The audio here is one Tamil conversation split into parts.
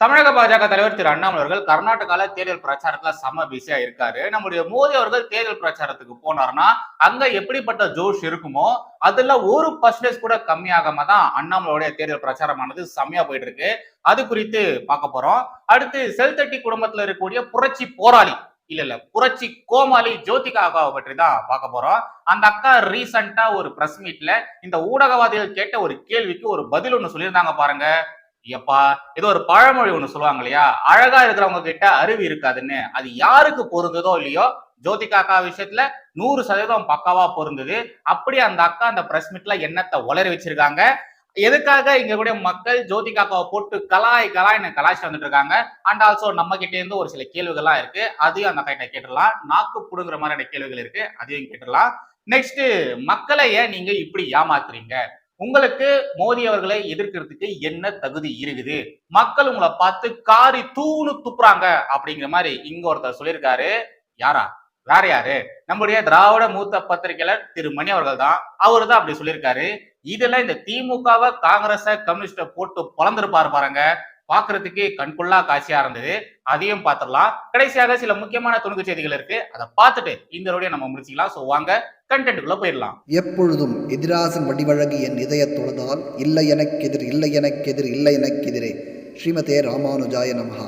தமிழக பாஜக தலைவர் திரு அண்ணாமலை அவர்கள் கர்நாடகால தேர்தல் பிரச்சாரத்துல செம பிஸியா இருக்காரு. நம்முடைய மோடி அவர்கள் தேர்தல் பிரச்சாரத்துக்கு போனார்னா அங்க எப்படிப்பட்ட ஜோஷ் இருக்குமோ அதுல ஒரு பர்சன்டேஜ் கூட கம்மியாகாம தான் அண்ணாமலையோட தேர்தல் பிரச்சாரமானது செம்மையா போயிட்டு இருக்கு அது குறித்து பார்க்க போறோம். அடுத்து செல்தட்டி குடும்பத்துல இருக்கக்கூடிய புரட்சி போராளி இல்ல இல்ல புரட்சி கோமாளி ஜோதிகா அக்காவை பற்றி தான் பார்க்க போறோம். அந்த அக்கா ரீசண்டா ஒரு பிரஸ் மீட்ல இந்த ஊடகவாதிகள் கேட்ட ஒரு கேள்விக்கு ஒரு பதில் ஒன்று சொல்லியிருந்தாங்க பாருங்க. எப்பா ஏதோ ஒரு பழமொழி ஒண்ணு சொல்லுவாங்க இல்லையா? அழகா இருக்கிறவங்க கிட்ட அருவி இருக்காதுன்னு. அது யாருக்கு பொருந்ததோ இல்லையோ ஜோதிகா அக்கா விஷயத்துல நூறு சதவீதம் பக்காவா பொருந்தது. அப்படியே அந்த அக்கா அந்த பிரஸ் மீட்ல எண்ணத்தை உளறி வச்சிருக்காங்க. எதுக்காக இங்க கூட மக்கள் ஜோதிகா அக்காவை போட்டு கலாய் கலாய்னு கலாய்ச்சி வந்துட்டு இருக்காங்க. அண்ட் ஆல்சோ நம்ம கிட்டே இருந்து ஒரு சில கேள்விகள்லாம் இருக்கு. அதையும் அந்த அக்கா கிட்ட கேட்டுடலாம். நாக்கு புடுங்குற மாதிரியான கேள்விகள் இருக்கு. அதையும் கேட்டுடலாம். நெக்ஸ்ட் மக்களை ஏன் நீங்க இப்படி ஏமாத்துறீங்க? உங்களுக்கு மோடி அவர்களை எதிர்க்கிறதுக்கு என்ன தகுதி இருக்குது? மக்கள் உங்களை பார்த்து காரி தூணு துப்புறாங்க அப்படிங்கிற மாதிரி இங்க ஒருத்தர் சொல்லியிருக்காரு. யாரா? வேற யாரு? நம்முடைய திராவிட மூத்த பத்திரிகையாளர் திரு மணி அவர்கள் தான். அவரு தான் அப்படி சொல்லியிருக்காரு. இதெல்லாம் இந்த திமுகவை காங்கிரஸ கம்யூனிஸ்ட போட்டு பொழந்திருப்பாரு பாருங்க. பாக்குறதுக்கு கண்கொள்ளா காட்சியா இருந்தது. அதையும் பார்த்துடலாம் கடைசியாக சில முக்கியமான துணுக்கு செய்திகள் இருக்கு. அதை பார்த்துட்டு இந்த வீடியோ நம்ம முடிச்சுக்கலாம். ஸோ வாங்க கண்டென்ட்டுக்குள்ள போயிடலாம். எப்பொழுதும் எதிராசன் வடிவழகு என் இதயத் தொழுதால் இல்லை எனக்கெதிர் இல்லை எனக்கெதிர் இல்லை எனக்கெதிரே ஸ்ரீமதே ராமானுஜாய நமஹா.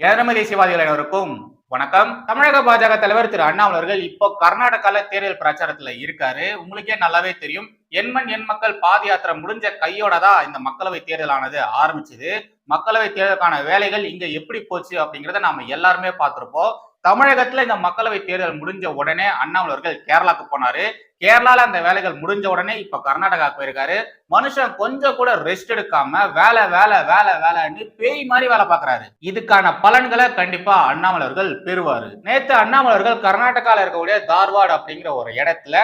ஏழமை தேசியவாதிகள் அனைவருக்கும் வணக்கம். தமிழக பாஜக தலைவர் திரு அண்ணாமலை அவர்கள் இப்போ கர்நாடகால தேர்தல் பிரச்சாரத்துல இருக்காரு. உங்களுக்கே நல்லாவே தெரியும். எண்மண் எண் மக்கள் பாத யாத்திரை முடிஞ்ச கையோட தான் இந்த மக்களவை தேர்தலானது ஆரம்பிச்சது. மக்களவை தேர்தலுக்கான வேலைகள் இங்க எப்படி போச்சு அப்படிங்கறத நாம எல்லாருமே பார்த்திருப்போம். தமிழகத்துல இந்த மக்களவை தேர்தல் முடிஞ்ச உடனே அண்ணாமலை அவர்கள் கேரளாக்கு போனாரு. கேரளால அந்த வேலைகள் முடிஞ்ச உடனே இப்ப கர்நாடகா போயிருக்காரு. மனுஷன் கொஞ்சம் கூட ரெஸ்ட் எடுக்காம வேலை வேலை வேலை வேலைன்னு பேய் மாதிரி வேலை பார்க்கறாரு. இதுக்கான பலன்களை கண்டிப்பா அண்ணாமலை அவர்கள் பெறுவாரு. நேத்து அண்ணாமலை அவர்கள் கர்நாடகால இருக்கக்கூடிய தார்வாடு அப்படிங்கிற ஒரு இடத்துல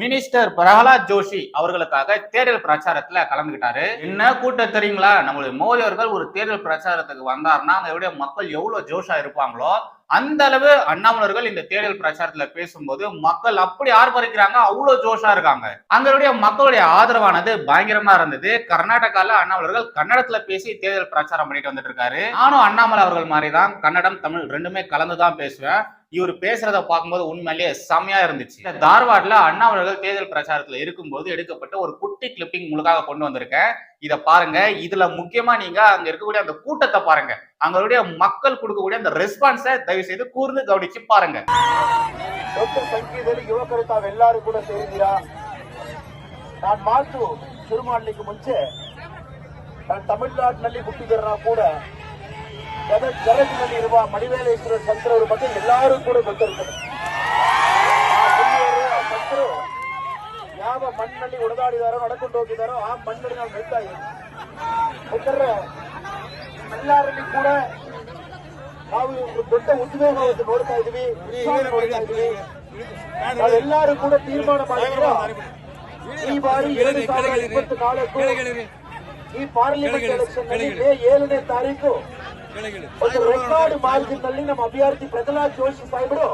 மினிஸ்டர் பிரகலாத் ஜோஷி அவர்களுக்காக தேர்தல் பிரச்சாரத்துல கலந்துகிட்டாரு. என்ன கூட்டம் தெரியுங்களா? நம்மளுடைய மோடி அவர்கள் ஒரு தேர்தல் பிரச்சாரத்துக்கு வந்தார்னா அதோடைய மக்கள் எவ்வளவு ஜோஷா இருப்பாங்களோ அந்த அளவு அண்ணாமலர்கள் இந்த தேர்தல் பிரச்சாரத்துல பேசும்போது மக்கள் அப்படி ஆர்ப்பரிக்கிறாங்க அவ்வளவு ஜோஷா இருக்காங்க. அங்களுடைய மக்களுடைய ஆதரவானது பயங்கரமா இருந்தது. கர்நாடகால அண்ணாமலர்கள் கன்னடத்துல பேசி தேர்தல் பிரச்சாரம் பண்ணிட்டு வந்துட்டு இருக்காரு. நானும் அண்ணாமலை அவர்கள் மாதிரி தான் கன்னடம் தமிழ் ரெண்டுமே கலந்து தான் பேசுவேன். இவர் பேசுறத பார்க்கும்போது உண்மையிலேயே செம்மையா இருந்துச்சு இந்த தார்வாட்ல அண்ணாமலர்கள் தேர்தல் பிரச்சாரத்துல இருக்கும்போது எடுக்கப்பட்ட ஒரு குட்டி கிளிப்பிங் உங்களுக்காக கொண்டு வந்திருக்கேன் இத பாருங்க இதுல முக்கியமா நீங்க அங்க இருக்கக்கூடிய அந்த கூட்டத்தை பாருங்க அங்களுடைய மக்கள் கொடுக்கக்கூடிய அந்த ரெஸ்பான்ஸை தயவு செய்து கூர்ந்து கவனிச்சு பாருங்க ದೊಡ್ಡ ಸಂಖ್ಯೆಯಲ್ಲಿ ಯುವಕರು ತಾವೆಲ್ಲರೂ ಕೂಡ ಸೇರಿದ್ದೀರಾ ನಾನು ಮಾತು ಶುರು ಮಾಡ್ಲಿಕ್ಕೆ ಮುಂಚೆ ನಾನು ತಮಿಳುನಾಡಿನಲ್ಲಿ ಹುಟ್ಟಿದರ ಕೂಡ ಗದಗ ಗದಗಿನಲ್ಲಿ ಇರುವ ಮಡಿವೇಲೇಶ್ವರ ಸಂತರವರ ಬಗ್ಗೆ ಎಲ್ಲರೂ ಕೂಡ ಗೊತ್ತಿರುತ್ತದೆ ಆ ಮುನಿಯರು, ಆ ಸಂತರು ಯಾವ ಮಣ್ಣಲ್ಲಿ ಒಡೆದಾಡಿದಾರೋ ನಡ್ಕೊಂಡು ಹೋಗಿದಾರೋ ಆ ಮಣ್ಣಲ್ಲಿ ನಾವು ನಿಲ್ತಾ ಇದ್ದೀವಿ ಯಾಕಂದ್ರೆ ಎಲ್ಲರಲ್ಲಿ ಕೂಡ ನಾವು ಒಂದು ದೊಡ್ಡ ಉದ್ವೇಗವನ್ನು ನೋಡ್ತಾ ಇದೀವಿ ಉತ್ಸಾಹ ನೋಡ್ತಾ ಇದೀವಿ ನಾವೆಲ್ಲರೂ ಕೂಡ ತೀರ್ಮಾನ ಮಾಡಿದ್ರು ಈ ಬಾರಿ ಎರಡು ಸಾವಿರದ ಇಪ್ಪತ್ತು ನಾಲ್ಕು ಈ ಪಾರ್ಲಿಮೆಂಟ್ ಎಲೆಕ್ಷನ್ ನಲ್ಲಿ ಮೇ ಏಳನೇ ತಾರೀಕು ಒಂದು ರೆಕಾರ್ಡ್ ಮಾರ್ಜಿನ್ನಲ್ಲಿ ನಮ್ಮ ಅಭ್ಯರ್ಥಿ ಪ್ರಹ್ಲಾದ್ ಜೋಶಿ ಸಾಹೇಬರು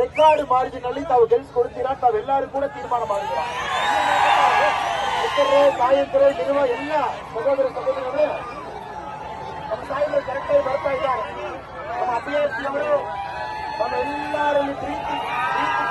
ರೆಕಾರ್ಡ್ ಮಾರ್ಜಿನ್ನಲ್ಲಿ ತಾವು ಗೆಲ್ಸ್ಕೊಡ್ತೀರಾ ತಾವೆಲ್ಲರೂ ಕೂಡ ತೀರ್ಮಾನ ಮಾಡಿದ್ರ ತಾಯಂದಿರೇ ಇಲ್ಲಿರುವ ಎಲ್ಲ ಸಹೋದರ ಸಹೋದರಿಗಳು, ನಮ್ಮ ಸಾಹೇಬರು ಕರೆಕ್ಟಾಗಿ ಬರ್ತಾ ಇದ್ದಾರೆ. ನಮ್ಮ ಅಭ್ಯರ್ಥಿಯವರು ನಮ್ಮೆಲ್ಲರಲ್ಲಿ ಪ್ರೀತಿ ಪ್ರೀತಿ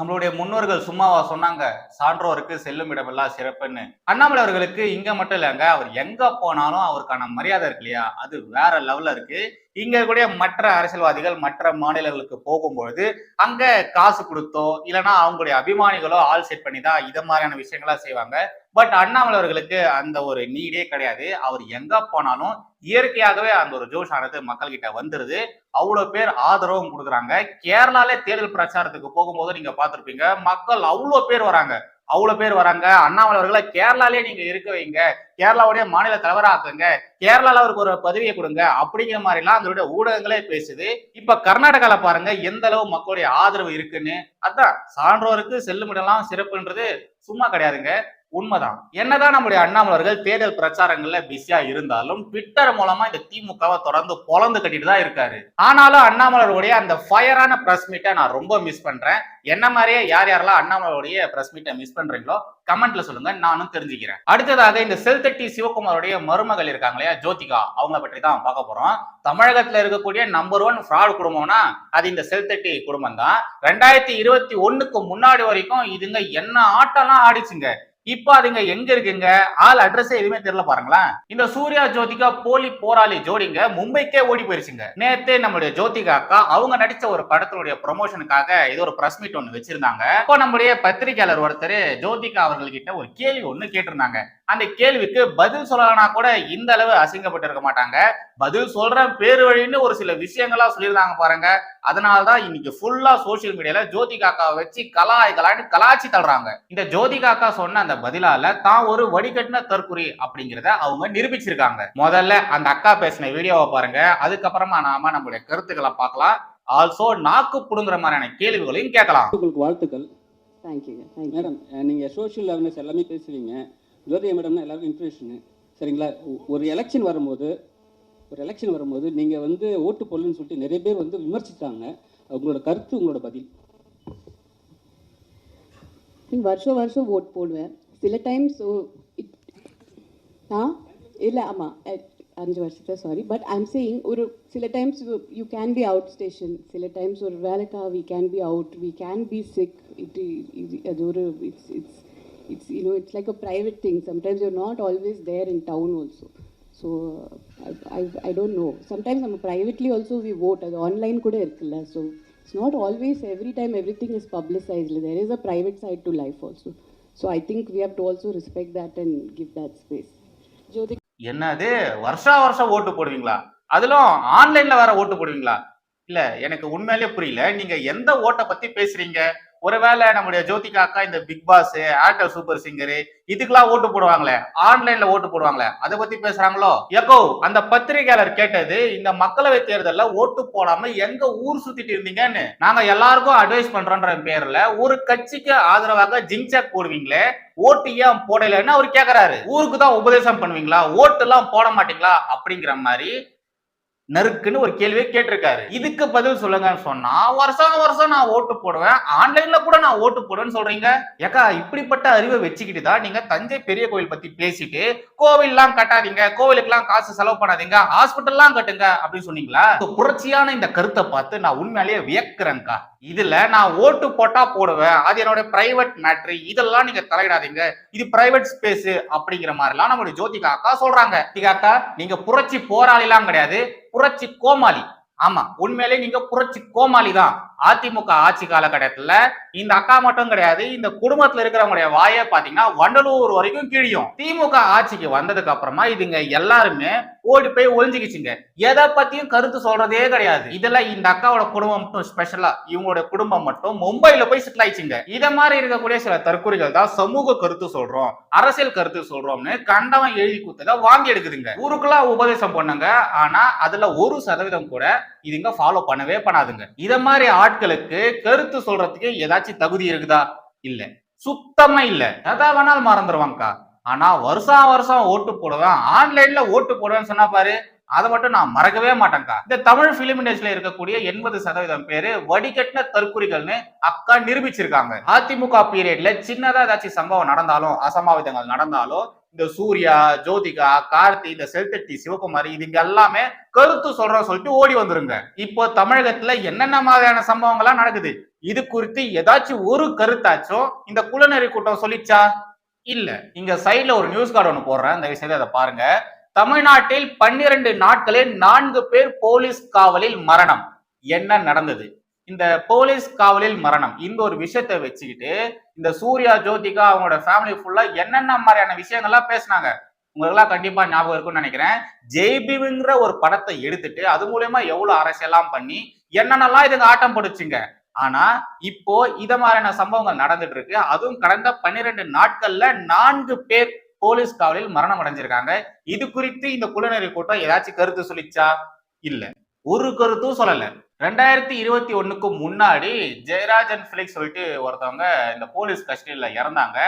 நம்மளுடைய முன்னோர்கள் சும்மாவா சொன்னாங்க சான்றோருக்கு செல்லும் இடமெல்லாம் சிறப்புன்னு. அண்ணாமலை அவர்களுக்கு இங்க மட்டும் இல்லைங்க அவர் எங்க போனாலும் அவருக்கான மரியாதை இருக்கு இல்லையா? அது வேற லெவல்ல இருக்கு. இங்க கூட மற்ற அரசியல்வாதிகள் மற்ற மாநிலங்களுக்கு போகும்பொழுது அங்க காசு கொடுத்தோ இல்லைன்னா அவங்களுடைய அபிமானிகளோ ஆள் செட் பண்ணி தான் இதை மாதிரியான விஷயங்களா செய்வாங்க. பட் அண்ணாமலை அவர்களுக்கு அந்த ஒரு நீடே கிடையாது. அவர் எங்க போனாலும் இயற்கையாகவே அந்த ஒரு ஜோஷ் ஆனது மக்கள் கிட்ட வந்துருது. அவ்வளவு பேர் ஆதரவும் கொடுக்குறாங்க. கேரளாலே தேர்தல் பிரச்சாரத்துக்கு போகும்போது நீங்க பார்த்துருப்பீங்க மக்கள் அவ்வளோ பேர் வராங்க. அவ்வளோ பேர் வராங்க. அண்ணாமலை அவர்களை கேரளாலே நீங்க இருக்க வைங்க. கேரளாவுடைய மாநில தலைவராக்குங்க. கேரளால அவருக்கு ஒரு பதவியை கொடுங்க. அப்படிங்கிற மாதிரிலாம் அதனுடைய ஊடகங்களே பேசுது. இப்ப கர்நாடகால பாருங்க எந்த அளவு மக்களுடைய ஆதரவு இருக்குன்னு. அதான் சான்றோருக்கு செல்லுமிடலாம் சிறப்புன்றது சும்மா கிடையாதுங்க. உண்மைதான். என்னதான் நம்முடைய அண்ணாமலர்கள் தேர்தல் பிரச்சாரங்கள்ல பிஸியா இருந்தாலும் ட்விட்டர் மூலமா இந்த திமுகவை தொடர்ந்து பொலந்து கட்டிட்டு தான் இருக்காரு. ஆனாலும் அண்ணாமலருடைய அந்த ஃபயரான பிரஸ் மீட்டை நான் ரொம்ப மிஸ் பண்றேன். என்ன மாதிரியே யார் யாரெல்லாம் அண்ணாமலருடைய பிரஸ் மீட்டை மிஸ் பண்றீங்களோ கமெண்ட்ல சொல்லுங்க நானும் தெரிஞ்சுக்கிறேன். அடுத்ததாக இந்த செல்தட்டி சிவகுமாருடைய மருமகள் இருக்காங்க இல்லையா ஜோதிகா அவங்க பற்றி தான் பார்க்க போறோம். தமிழகத்துல இருக்கக்கூடிய நம்பர் ஒன் ஃப்ராட் குடும்பம்னா அது இந்த செல்தட்டி குடும்பம் தான் ரெண்டாயிரத்தி இருபத்தி ஒண்ணுக்கு முன்னாடி வரைக்கும் இதுங்க என்ன ஆட்டம்லாம் ஆடிச்சுங்க. இப்போ அதுங்க எங்க இருக்குங்க? ஆள் அட்ரஸ் எதுவுமே தெரியல பாருங்களேன். இந்த சூர்யா ஜோதிகா போலி போராளி ஜோடிங்க மும்பைக்கே ஓடி போயிருச்சுங்க. நேத்தே நம்மளுடைய ஜோதிகா அக்கா அவங்க நடிச்ச ஒரு படத்தினுடைய ப்ரொமோஷனுக்காக இது ஒரு பிரஸ் மீட் ஒன்று வச்சிருந்தாங்க. இப்போ நம்முடைய பத்திரிகையாளர் ஒருத்தர் ஜோதிகா அவர்கள்கிட்ட ஒரு கேள்வி ஒன்று கேட்டிருந்தாங்க. அந்த கேள்விக்கு பதில் சொல்லலனா கூட இந்த அளவு அசிங்கப்பட்டு இருக்க மாட்டாங்க. பதில் சொல்றேன் பேரு வழின்னு ஒரு சில விஷயங்களா சொல்லியிருந்தாங்க பாருங்க. அதனாலதான் இன்னைக்கு ஃபுல்லா சோசியல் மீடியால ஜோதிகா அக்காவை வச்சு கலாய் கலாய்னு கலாச்சி தள்ளுறாங்க. இந்த ஜோதிகா அக்கா சொன்ன அந்த பதிலால தான் ஒரு வடிகட்டின தற்குறி அப்படிங்கிறத அவங்க நிரூபிச்சிருக்காங்க. முதல்ல அந்த அக்கா பேசின வீடியோவை பாருங்க. அதுக்கப்புறமா நாம நம்மளுடைய கருத்துக்களை பார்க்கலாம். ஆல்சோ நாக்கு புடுங்குற மாதிரியான கேள்விகளையும் கேட்கலாம். உங்களுக்கு வாழ்த்துக்கள். தேங்க்யூங்க தேங்க்யூ மேடம் நீங்கள் சோஷியல் அவேர்னஸ் எல்லாமே பேசுவீங்க. ஜோதியா மேடம்னா எல்லாருக்கும் இன்ஃபர்மேஷனு சரிங்களா? ஒரு எலெக்ஷன் வரும்போது ஒரு எலெக்ஷன் வரும்போது நீங்கள் வந்து ஓட்டு போடலன்னு சொல்லிட்டு நிறைய பேர் வந்து விமர்சித்தாங்க உங்களோட கருத்து உங்களோட பதில். நீங்கள் வருஷம் வருஷம் ஓட் போடுவேன். சில டைம்ஸ் ஆ? இல்லை ஆமாம் அஞ்சு வருஷத்தை சாரி பட் ஐம் சேயிங் ஒரு சில times you can be out station சில டைம்ஸ் ஒரு வேலைக்கா we can be out we can be sick it இது அது ஒரு it's it's it's you know it's like a private thing sometimes you're not always there in town also so I I don't know sometimes நம்ம ப்ரைவேட்லி ஆல்சோ வி ஓட் அது ஆன்லைன் கூட இருக்குல்ல. So it's not always every time everything is publicised there is a private side to life also so I think we have to also respect that and give that space Jothi என்னது? வருஷா வருஷம் ஓட்டு போடுவீங்களா? அதிலும் ஆன்லைன்ல வேற ஓட்டு போடுவீங்களா? இல்ல எனக்கு உண்மையிலேயே புரியல. நீங்க எந்த ஓட்டை பத்தி பேசுறீங்க? ஒருவேளை நம்முடைய ஜோதிகா அக்கா இந்த Bigg Boss Airtel Super Singer இதுக்கெல்லாம் ஓட்டு போடுவாங்களே? ஆன்லைன்ல ஓட்டு போடுவாங்களே? அதை பத்தி பேசுறாங்களோ? எக்கோ அந்த பத்திரிகையாளர் கேட்டது இந்த மக்களவை தேர்தல்ல ஓட்டு போடாம எங்க ஊர் சுத்திட்டு இருந்தீங்கன்னு. நாங்க எல்லாருக்கும் அட்வைஸ் பண்றோன்ற பேர்ல ஒரு கட்சிக்கு ஆதரவாக ஜிங்சாக் போடுவீங்களே? ஓட்டு ஏன் போடலைன்னு அவர் கேக்குறாரு. ஊருக்கு தான் உபதேசம் பண்ணுவீங்களா? ஓட்டு எல்லாம் போட மாட்டீங்களா? அப்படிங்கிற மாதிரி நறுக்குன்னு ஒரு கேள்வியை கேட்டிருக்காரு. இதுக்கு பதில் சொல்லுங்கன்னு சொன்னா வருஷம் வருஷம் நான் ஓட்டு போடுவேன். ஆன்லைன்ல கூட நான் ஓட்டு போடுவேன்னு சொல்றீங்க. ஏக்கா இப்படிப்பட்ட அறிவை வச்சுக்கிட்டு தான் நீங்க தஞ்சை பெரிய கோவில் பத்தி பேசிட்டு கோவில்லாம் கட்டாதீங்க கோவிலுக்குலாம் காசு செலவு பண்ணாதீங்க ஹாஸ்பிட்டல்லாம் கட்டுங்க அப்படின்னு சொன்னீங்களா? புரட்சியான இந்த கருத்தை பார்த்து நான் உண்மையிலேயே வியக்குறேன்க்கா. இதுல நான் ஓட்டு போட்டா போடுவேன். அது என்னோட பிரைவேட் மேட்ரு இதெல்லாம் நீங்க தலையிடாதீங்க. இது பிரைவேட் ஸ்பேஸ் அப்படிங்கிற மாதிரிலாம் நம்மளுடைய ஜோதிகா அக்கா சொல்றாங்க. ஜோதிகா அக்கா நீங்க புரட்சி போராளிலாம் கிடையாது. புரட்சி கோமாளி. ஆமா உண்மையிலே நீங்க புரட்சி கோமாளி தான் அதிமுக ஆட்சி காலகட்டத்துல இந்த அக்கா மட்டும் கிடையாது இந்த குடும்பத்துல இருக்கிறவங்களுடைய வாயை பாத்தீங்கன்னா வண்டலூர் வரைக்கும் கிழியும். திமுக ஆட்சிக்கு வந்ததுக்கு அப்புறமா இதுங்க எல்லாருமே ஓடி போய் ஒழிஞ்சுக்கிச்சுங்க எதை பத்தியும் கருத்து சொல்றதே கிடையாது. இதுல இந்த அக்காவோட குடும்பம் மட்டும் ஸ்பெஷலா இவங்களோட குடும்பம் மட்டும் மும்பைல போய் செட்டில் ஆயிடுச்சுங்க. இத மாதிரி இருக்கக்கூடிய சில தற்கொலைகள் தான் சமூக கருத்து சொல்றோம் அரசியல் கருத்து சொல்றோம்னு கண்டவன் எழுதி குத்தத வாங்கி எடுக்குதுங்க. ஊருக்குலாம் உபதேசம் பண்ணுங்க ஆனா அதுல ஒரு சதவீதம் கூட இதுங்க ஃபாலோ பண்ணவே பண்ணாதுங்க. இத மாதிரி ஆட்களுக்கு கருத்து சொல்றதுக்கு ஏதாச்சும் தகுதி இருக்குதா? இல்ல. சுத்தமா இல்ல. எதா வேணாலும் மறந்துடுவாங்கக்கா ஆனா வருஷம் வருஷம் ஓட்டு போடுவேன் ஆன்லைன்ல ஓட்டு போடுவேன்னு சொன்னா பாரு அதை மட்டும் நான் மறக்கவே மாட்டேங்க்கா இந்த தமிழ் பிலிம் இண்டஸ்ட்ரியில இருக்கக்கூடிய எண்பது சதவீதம் பேரு வடிகட்டின தற்குறிகள்னு அக்கா நிரூபிச்சிருக்காங்க. அதிமுக பீரியட்ல சின்னதா ஏதாச்சும் சம்பவம் நடந்தாலும் அசம்பாவிதங்கள் நடந்தாலும் இந்த சூர்யா ஜோதிகா கார்த்தி இந்த செல்தட்டி சிவகுமாரி இதுங்க எல்லாமே கருத்து சொல்றோம் சொல்லிட்டு ஓடி வந்துருங்க. இப்போ தமிழகத்துல என்னென்ன மாதிரியான சம்பவங்கள்லாம் நடக்குது? இது குறித்து ஏதாச்சும் ஒரு கருத்தாச்சும் இந்த குலநெறி கூட்டம் சொல்லிச்சா? இல்ல. இங்க சைட்ல ஒரு நியூஸ் கார்டு ஒன்று போடுறேன். தயவு செய்து அதை பாருங்க. தமிழ்நாட்டில் பன்னிரண்டு நாட்களில் நான்கு பேர் போலீஸ் காவலில் மரணம். என்ன நடந்தது? இந்த போலீஸ் காவலில் மரணம். இந்த ஒரு விஷயத்தை வச்சுக்கிட்டு இந்த சூர்யா ஜோதிகா அவங்களோட ஃபேமிலி ஃபுல்லா என்னென்ன மாதிரியான விஷயங்கள்லாம் பேசினாங்க? உங்களுக்கெல்லாம் கண்டிப்பா ஞாபகம் இருக்கும்னு நினைக்கிறேன். ஜெய்பிங்கிற ஒரு படத்தை எடுத்துட்டு அது மூலயமா எவ்வளவு அரசியலாம் பண்ணி என்னென்னலாம் இதுங்க ஆட்டம் பிடிச்சிங்க ஆனா இப்போ இத மாதிரியான சம்பவங்கள் நடந்துட்டு இருக்கு. அதுவும் கடந்த பன்னிரெண்டு நாட்கள்ல நான்கு பேர் போலீஸ் காவலில் மரணம் அடைஞ்சிருக்காங்க. இது குறித்து இந்த குழுநெறி கூட்டம் ஏதாச்சும் கருத்து சொல்லிச்சா? இல்லை. ஒரு கருத்தும் சொல்லல. ரெண்டாயிரத்தி இருபத்தி ஒண்ணுக்கு முன்னாடி ஜெயராஜன் பிலிக்ஸ் சொல்லிட்டு ஒருத்தவங்க இந்த போலீஸ் கஸ்டடியில இறந்தாங்க.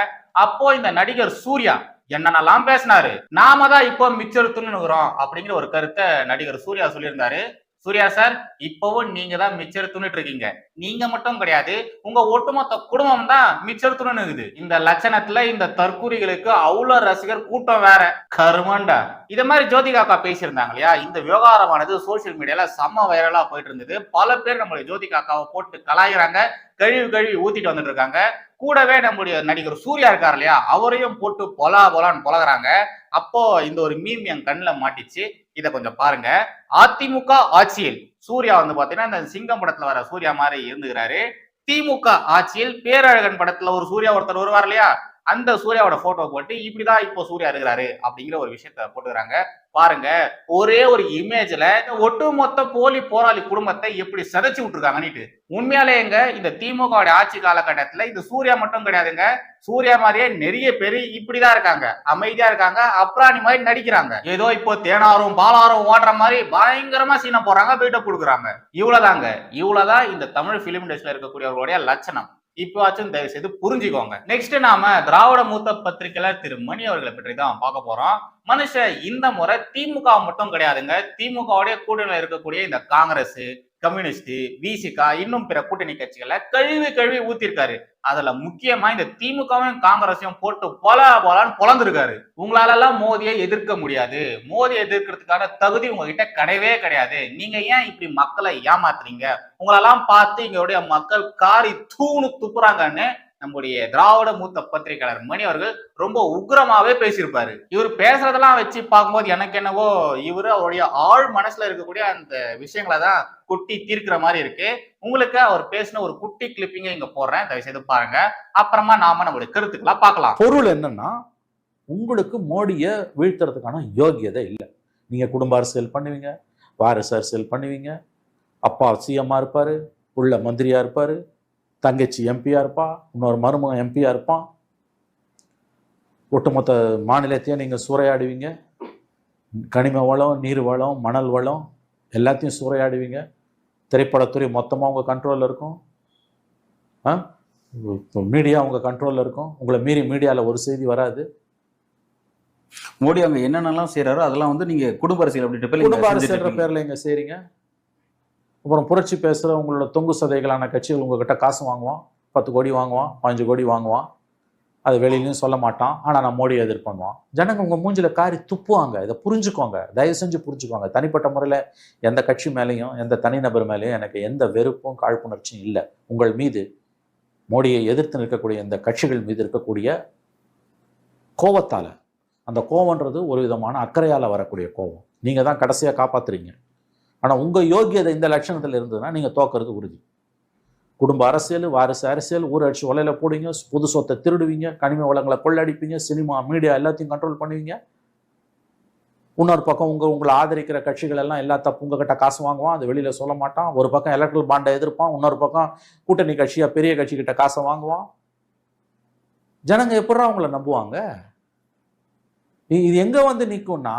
அப்போ இந்த நடிகர் சூர்யா என்னென்னலாம் பேசினாரு? நாம தான் இப்போ மிச்செடுத்துன்னு அப்படிங்கிற ஒரு கருத்தை நடிகர் சூர்யா சொல்லியிருந்தாரு. சூர்யா சார் இப்பவும் நீங்க தான் மிச்செடுத்துன்னு இருக்கீங்க. நீங்க மட்டும் கிடையாது உங்க ஒட்டுமொத்த குடும்பம் தான் மிச்சத்துடன் இருக்குது. இந்த லட்சணத்துல இந்த தற்கூரிகளுக்கு அவ்வளவு ரசிகர் கூட்டம் வேற. கருமண்டா. இத மாதிரி ஜோதிகாக்கா பேசியிருந்தாங்க இல்லையா? இந்த விவகாரமானது சோசியல் மீடியால செம்ம வைரலா போயிட்டு இருந்தது பல பேர் நம்மளுடைய ஜோதிகாக்காவை போட்டு கலாய்கிறாங்க கழுவி கழுவி ஊத்திட்டு வந்துட்டு இருக்காங்க கூடவே நம்முடைய நடிகர் சூர்யா இருக்கார் இல்லையா? அவரையும் போட்டு பொலா பொலான்னு பொலகிறாங்க. அப்போ இந்த ஒரு மீம் என் கண்ணில் மாட்டிச்சு. இதை கொஞ்சம் பாருங்க. அதிமுக ஆட்சியில் சூர்யா வந்து பாத்தீங்கன்னா இந்த சிங்கம் படத்துல வர சூர்யா மாதிரி இருந்துகிறாரு. திமுக ஆட்சியில் பேரழகன் படத்துல ஒரு சூர்யா ஒருத்தர் வருவார் இல்லையா? அந்த சூர்யாவோட போட்டோ போட்டு இப்படிதான் இப்போ சூர்யா இருக்கிறாரு அப்படிங்கிற ஒரு விஷயத்த போட்டுக்கிறாங்க. பாருங்க ஒரே ஒரு இமேஜ்ல ஒட்டுமொத்த போலி போராளி குடும்பத்தை எப்படி சிதைச்சு விட்டுருக்காங்கன்னுட்டு உண்மையாலே எங்க இந்த திமுக ஆட்சி காலகட்டத்துல இந்த சூர்யா மட்டும் கிடையாதுங்க. சூர்யா மாதிரியே நிறைய பேர் இப்படிதான் இருக்காங்க. அமைதியா இருக்காங்க அப்ராணி மாதிரி நடிக்கிறாங்க. ஏதோ இப்போ தேனாரும் பாலாரும் ஓடுற மாதிரி பயங்கரமா சீனை போறாங்க பில்டப் கொடுக்குறாங்க. இவ்வளவுதாங்க. இவ்வளவுதான் இந்த தமிழ் பிலிம் இண்டஸ்ட்ரியில இருக்கக்கூடியவர்களுடைய லட்சணம். இப்போவாச்சும் தயவு செய்து புரிஞ்சுக்கோங்க. நெக்ஸ்ட் நாம திராவிட மூத்த பத்திரிகையாளர் திரு. மணி அவர்களை பற்றி தான் பார்க்க போறோம். மனுஷன் இந்த முறை திமுக மட்டும் கிடையாதுங்க. திமுகவுடைய கூட்டணியில் இருக்கக்கூடிய இந்த காங்கிரஸ் கம்யூனிஸ்ட் விசிகா இன்னும் பிற கூட்டணி கட்சிகளை கழுவி கழுவி ஊத்திருக்காரு. அதுல முக்கியமா இந்த திமுகவும் காங்கிரஸையும் போட்டு பொல போலான்னு பொழந்திருக்காரு உங்களால எல்லாம் மோதியை எதிர்க்க முடியாது. மோதியை எதிர்க்கிறதுக்கான தகுதி உங்ககிட்ட கிடையவே கிடையாது. நீங்க ஏன் இப்படி மக்களை ஏமாத்துறீங்க? உங்களெல்லாம் பார்த்து இங்களுடைய மக்கள் காரி தூணு துப்புறாங்கன்னு நம்முடைய திராவிட மூத்த பத்திரிகையாளர் மணி அவர்கள் ரொம்ப உக்ரமாவே பேசியிருப்பாரு. இவர் பேசுறதெல்லாம் வச்சு பார்க்கும்போது எனக்கு என்னவோ இவரு அவருடைய ஆழ் மனசுல இருக்கக்கூடிய அந்த விஷயங்களை தான் குட்டி தீர்க்கிற மாதிரி இருக்கு. உங்களுக்கு அவர் பேசின ஒரு குட்டி கிளிப்பிங்க இங்க போடுறேன். தயவு செய்து பாருங்க. அப்புறமா நாம நம்மளுடைய கருத்துக்களை பார்க்கலாம். பொருள் என்னன்னா உங்களுக்கு மோடியை வீழ்த்துறதுக்கான யோகியதை இல்லை. நீங்க குடும்ப அரசியல் பண்ணுவீங்க வாரிசு அரசியல் பண்ணுவீங்க. அப்பா சிஎம்மா இருப்பாரு உள்ள மந்திரியா இருப்பாரு தங்கச்சி எம்பியா இருப்பா இன்னொரு மருமகன் எம்பியா இருப்பான் ஒட்டுமொத்த மாநிலத்தையும் நீங்க சூறையாடுவீங்க. கனிம வளம் நீர் வளம் மணல் வளம் எல்லாத்தையும் சூறையாடுவீங்க. திரைப்படத்துறை மொத்தமாக உங்கள் கண்ட்ரோலில் இருக்கும். ஆ? மீடியா உங்கள் கண்ட்ரோலில் இருக்கும். உங்களை மீறி மீடியாவில் ஒரு செய்தி வராது. மோடி அங்க என்னென்னலாம் செய்றாரோ அதெல்லாம் வந்து நீங்க குடும்ப அரசியல் பேர்ல குடும்ப இங்க இருக்கீங்க. பேர்ல எங்க செய்றீங்க. அப்புறம் புரட்சி பேசுகிற உங்களோட தொங்கு சதைகளான கட்சிகள் உங்ககிட்ட காசு வாங்குவான் பத்து கோடி வாங்குவான் பதினஞ்சு கோடி வாங்குவான். அது வெளியிலையும் சொல்ல மாட்டான். ஆனால் நான் மோடியை எதிர் பண்ணுவான். ஜனங்க உங்கள் மூஞ்சில் காரி துப்புவாங்க. இதை புரிஞ்சுக்கோங்க. தயவு செஞ்சு புரிஞ்சுக்கோங்க. தனிப்பட்ட முறையில் எந்த கட்சி மேலேயும் எந்த தனிநபர் மேலேயும் எனக்கு எந்த வெறுப்பும் காழ்ப்புணர்ச்சியும் இல்லை. உங்கள் மீது மோடியை எதிர்த்து நிற்கக்கூடிய இந்த கட்சிகள் மீது இருக்கக்கூடிய கோவத்தால். அந்த கோவம்ன்றது ஒரு விதமான அக்கறையால் வரக்கூடிய கோவம். நீங்கள் தான் கடைசியாக காப்பாத்துறீங்க. ஆனால் உங்கள் யோகியதை இந்த லட்சணத்தில் இருந்ததுன்னா நீங்கள் தோக்கிறது உறுதி. குடும்ப அரசியல் வாரிசு அரசியல் ஊரடிச்சு உலையில போடுவீங்க புது சொத்தை திருடுவீங்க கனிம வளங்களை கொள்ளடிப்பீங்க சினிமா மீடியா எல்லாத்தையும் கண்ட்ரோல் பண்ணுவீங்க. இன்னொரு பக்கம் உங்கள் உங்களை ஆதரிக்கிற கட்சிகள் எல்லாம் எல்லா தப்பு உங்ககிட்ட காசு வாங்குவான் அது வெளியில் சொல்ல மாட்டான். ஒரு பக்கம் எலக்ட்ரல் பாண்டை எதிர்ப்பான் இன்னொரு பக்கம் கூட்டணி கட்சியாக பெரிய கட்சிக்கிட்ட காசை வாங்குவான். ஜனங்க எப்படா உங்களை நம்புவாங்க? இது எங்கே வந்து நிற்கும்னா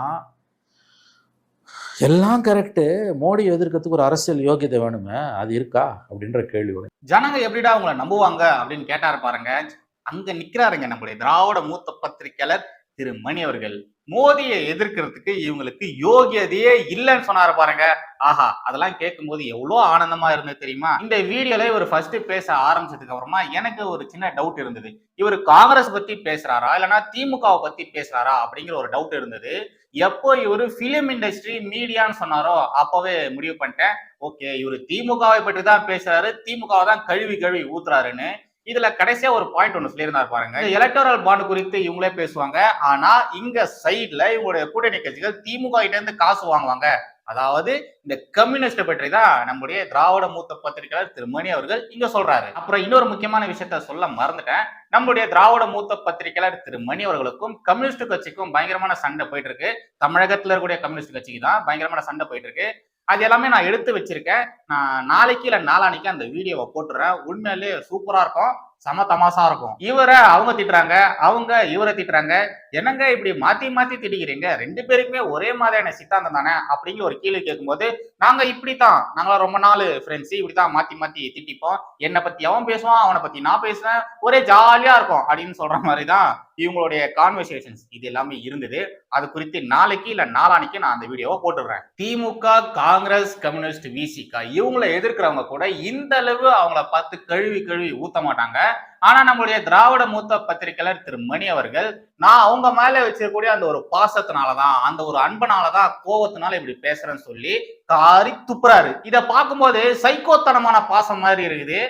எல்லாம் கரெக்டு மோடி எதிர்க்கிறதுக்கு ஒரு அரசியல் யோகியதை வேணுமே? அது இருக்கா? அப்படின்ற கேள்வி வரும். ஜனங்க எப்படிடா உங்களை நம்புவாங்க அப்படின்னு கேட்டாரு பாருங்க. அங்க நிக்கிறாருங்க நம்மளுடைய திராவிட மூத்த பத்திரிக்கையாளர் திரு மணி அவர்கள். மோதியை எதிர்க்கிறதுக்கு இவங்களுக்கு யோகியதையே இல்லைன்னு சொன்னாரு பாருங்க. ஆஹா அதெல்லாம் கேட்கும்போது எவ்வளோ ஆனந்தமா இருந்தது தெரியுமா? இந்த வீடியோல இவர் ஃபர்ஸ்ட் பேச ஆரம்பிச்சதுக்கு அப்புறமா எனக்கு ஒரு சின்ன டவுட் இருந்தது. இவர் காங்கிரஸ் பத்தி பேசுறாரா? இல்லைன்னா திமுகவை பத்தி பேசுறாரா? அப்படிங்கிற ஒரு டவுட் இருந்தது. எப்போ இவர் பிலிம் இண்டஸ்ட்ரி மீடியான்னு சொன்னாரோ அப்பவே முடிவு பண்ணிட்டேன். ஓகே இவர் திமுகவை பற்றி தான் பேசுறாரு திமுகவை தான் கழுவி கழுவி ஊத்துறாருன்னு. இதுல கடைசியா ஒரு பாயிண்ட் ஒன்று சொல்லியிருந்தார் பாருங்க. எலக்டோரல் பாண்ட் குறித்து இவங்களே பேசுவாங்க. ஆனா இங்க சைட்ல இவங்களுடைய கூட்டணி கட்சிகள் திமுக கிட்ட இருந்து காசு வாங்குவாங்க. அதாவது இந்த கம்யூனிஸ்ட் பற்றி தான் நம்முடைய திராவிட மூத்த பத்திரிகையாளர் திரு மணி அவர்கள் இங்க சொல்றாரு. அப்புறம் இன்னொரு முக்கியமான விஷயத்த சொல்ல மறந்துட்டேன். நம்முடைய திராவிட மூத்த பத்திரிகையாளர் திரு மணி அவர்களுக்கும் கம்யூனிஸ்ட் கட்சிக்கும் பயங்கரமான சண்டை போயிட்டு இருக்கு தமிழகத்துல இருக்கக்கூடிய கம்யூனிஸ்ட் கட்சிக்கு தான் பயங்கரமான சண்டை போயிட்டு இருக்கு அது எல்லாமே நான் எடுத்து வச்சிருக்கேன். நான் நாளைக்கு இல்லை நாளானிக்கு அந்த வீடியோவை போட்டுறேன். உண்மையிலேயே சூப்பரா இருக்கும். செம தமாசா இருக்கும். இவரை அவங்க திட்டுறாங்க அவங்க இவரை திட்டுறாங்க. என்னங்க இப்படி மாத்தி மாத்தி திட்டிக்கிறீங்க ரெண்டு பேருக்குமே ஒரே மாதிரியான சித்தாந்தம் தானே? அப்படிங்கிற ஒரு கேள்வி கேட்கும்போது நாங்க இப்படித்தான். நாங்களா ரொம்ப நாள் ஃப்ரெண்ட்ஸ் இப்படித்தான் மாத்தி மாத்தி திட்டிப்போம். என்னை பத்தி அவன் பேசுவான் அவனை பத்தி நான் பேசுவேன். ஒரே ஜாலியா இருக்கும் அப்படின்னு சொல்ற மாதிரி தான் இவங்களுடைய கான்வர்சேஷன்ஸ் இது எல்லாமே இருந்தது. அது குறித்து நாளைக்கு இல்ல நாளானிக்கு நான் அந்த வீடியோவை போட்டுடுறேன். திமுக காங்கிரஸ் கம்யூனிஸ்ட் விசிகா இவங்களை எதிர்க்கிறவங்க கூட இந்த அளவு அவங்கள பார்த்து கழுவி கழுவி ஊத்த மாட்டாங்க. ஆனா நம்மளுடைய திராவிட மூத்த பத்திரிகையாளர் திரு மணி அவர்கள் நான் அவங்க மேல வச்சிருக்கக்கூடிய அந்த ஒரு பாசத்தினாலதான் அந்த ஒரு அன்பனாலதான் கோபத்தினால இப்படி பேசுறேன்னு சொல்லி காரி துப்புறாரு. இதை பார்க்கும்போது சைக்கோத்தனமான பாசம் மாதிரி இருக்குது.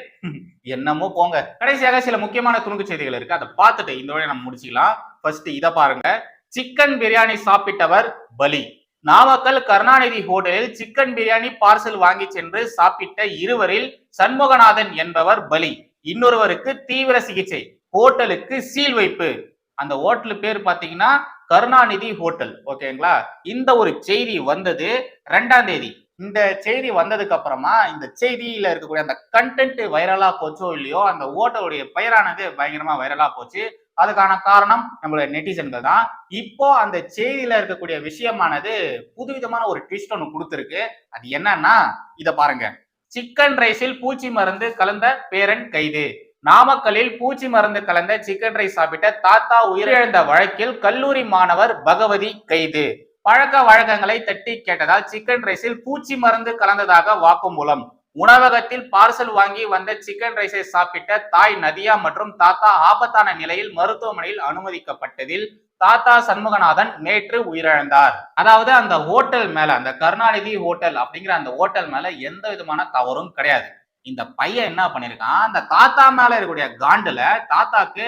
என்னமோ போங்க. கடைசியாக சில முக்கியமான துணுக்கு செய்திகள் இருக்கு. அதை பார்த்துட்டு இந்த வழியை நம்ம முடிச்சுக்கலாம். ஃபர்ஸ்ட் இத பாருங்க. சிக்கன் பிரியாணி சாப்பிட்டவர் பலி. நாமக்கல் கருணாநிதி ஹோட்டலில் சிக்கன் பிரியாணி பார்சல் வாங்கி சென்று சாப்பிட்ட இருவரில் சண்முகநாதன் என்பவர் பலி. இன்னொருவருக்கு தீவிர சிகிச்சை. ஹோட்டலுக்கு சீல் வைப்பு. அந்த ஹோட்டல் பேர் பாத்தீங்கன்னா கருணாநிதி ஹோட்டல். ஓகேங்களா? இந்த ஒரு செய்தி வந்தது ரெண்டாம் தேதி. இந்த செய்தி வந்ததுக்கு அப்புறமா இந்த செய்தியில இருக்கக்கூடிய அந்த கண்டென்ட் வைரலா போச்சோ இல்லையோ அந்த ஓட்டருடைய பெயரானது பயங்கரமா வைரலா போச்சு. அதுக்கான காரணம் நம்மளுடைய நெட்டிசன்கள் தான். இப்போ அந்த செய்தியில இருக்கக்கூடிய விஷயமானது புதுவிதமான ஒரு ட்விஸ்ட் ஒன்று கொடுத்துருக்கு. அது என்னன்னா இதை பாருங்க. சிக்கன் ரைஸில் பூச்சி மருந்து கலந்த பேரன் கைது. நாமக்கல்லில் பூச்சி மருந்து கலந்த சிக்கன் ரைஸ் சாப்பிட்ட தாத்தா உயிரிழந்த வழக்கில் கல்லூரி மாணவர் பகவதி கைது. பழக்க வழக்கங்களை தட்டி கேட்டதால் சிக்கன் ரைஸில் பூச்சி மருந்து கலந்ததாக வாக்குமூலம். உணவகத்தில் பார்சல் வாங்கி வந்த சிக்கன் ரைஸை சாப்பிட்ட தாய் நதியா மற்றும் தாத்தா ஆபத்தான நிலையில் மருத்துவமனையில் அனுமதிக்கப்பட்டதில் தாத்தா சண்முகநாதன் நேற்று உயிரிழந்தார். அதாவது அந்த ஹோட்டல் மேல அந்த கருணாநிதி ஹோட்டல் அப்படிங்கிற அந்த ஹோட்டல் மேல எந்த விதமான தவறும் கிடையாது. இந்த பையன் என்ன பண்ணிருக்கான்? அந்த தாத்தா மேல இருக்கக்கூடிய காண்டுல தாத்தாக்கு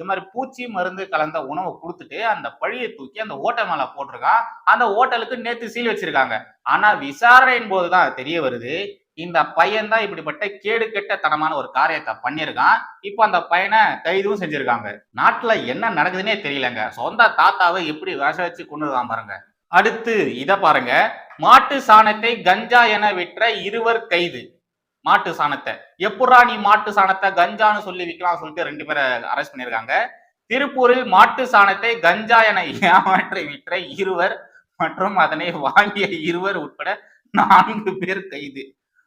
இது மாதிரி பூச்சி மருந்து கலந்த உணவை கொடுத்துட்டு அந்த பழியை தூக்கி அந்த ஓட்டை மேல போட்டிருக்கான். அந்த ஓட்டலுக்கு நேத்து சீல் வச்சிருக்காங்க. ஆனா விசாரணையின் போதுதான் தெரிய வருது. இந்த பையன் தான் இப்படிப்பட்ட கேடு கெட்ட தனமான ஒரு காரியத்தை பண்ணியிருக்கான். இப்போ அந்த பையனை கைதும் செஞ்சிருக்காங்க. நாட்டுல என்ன நடக்குதுன்னே தெரியலங்க. சொந்த தாத்தாவை எப்படி விஷ வச்சு கொண்டுதான் பாருங்க. அடுத்து இத பாருங்க. மாட்டு சாணத்தை கஞ்சா என விற்ற இருவர் கைது. மாட்டு சாணத்தை. எப்படா நீ மாட்டு சாணத்தை கஞ்சான்னு சொல்லி விற்கலாம் சொல்லிட்டு ரெண்டு பேரை அரெஸ்ட் பண்ணியிருக்காங்க. திருப்பூரில் மாட்டு சாணத்தை கஞ்சா என ஏமாற்றி விற்ற இருவர் மற்றும் அதனை வாங்கிய இருவர் உட்பட நான்கு பேர் கைது.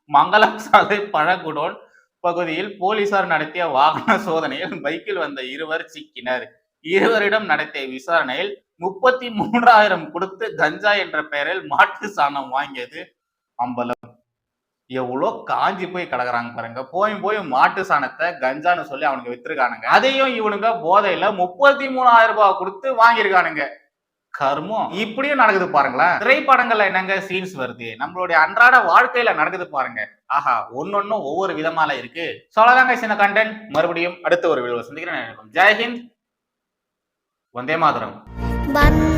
மங்களம் சாலை பழகுடோன் பகுதியில் போலீசார் நடத்திய வாகன சோதனையில் பைக்கில் வந்த இருவர் சிக்கினர். இருவரிடம் நடத்திய விசாரணையில் முப்பத்தி மூன்றாயிரம் கொடுத்து கஞ்சா என்ற பெயரில் மாட்டு சாணம் வாங்கியது அம்பலம் எவ்வளோ காஞ்சி போய் கிடக்குறாங்க பாருங்க. போய் போய் மாட்டு சாணத்தை கஞ்சான்னு சொல்லி அவனுக்கு வித்துருக்கானுங்க. அதையும் இவனுங்க போதையில முப்பத்தி மூணாயிரம் ரூபாய் கொடுத்து வாங்கியிருக்கானுங்க. கர்மம். இப்படியும் நடக்குது பாருங்களேன். திரைப்படங்கள்ல என்னங்க சீன்ஸ் வருது? நம்மளுடைய அன்றாட வாழ்க்கையில நடக்குது பாருங்க. ஆஹா ஒன்னொன்னும் ஒவ்வொரு விதமால இருக்கு. சொல்லதாங்க சின்ன கண்டென்ட் மறுபடியும் அடுத்த ஒரு வீடியோ சந்திக்கிறேன். ஜெய்ஹிந்த் வந்தே மாதரம். வந்த